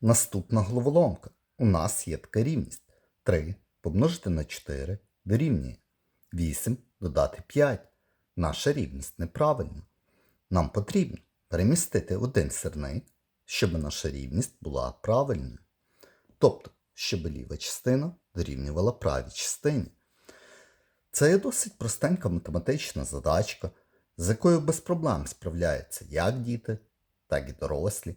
Наступна головоломка. У нас є така рівність. 3 помножити на 4 дорівнює 8 додати 5. Наша рівність неправильна. Нам потрібно перемістити один сирник, щоб наша рівність була правильною. Тобто, щоб ліва частина дорівнювала правій частині. Це є досить простенька математична задачка, з якою без проблем справляються як діти, так і дорослі.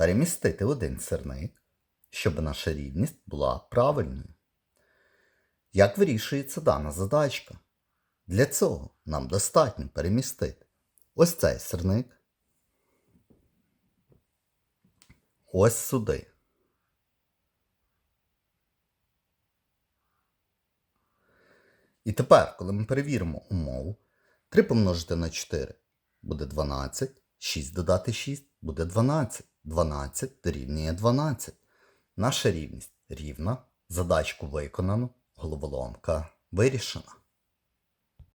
перемістити один сирник, щоб наша рівність була правильною. Як вирішується дана задачка? Для цього нам достатньо перемістити ось цей сирник, ось сюди. І тепер, коли ми перевіримо умову, 3 помножити на 4 буде 12, 6 додати 6 буде 12. 12 дорівнює 12. Наша рівність рівна. Задачку виконано, головоломка вирішена.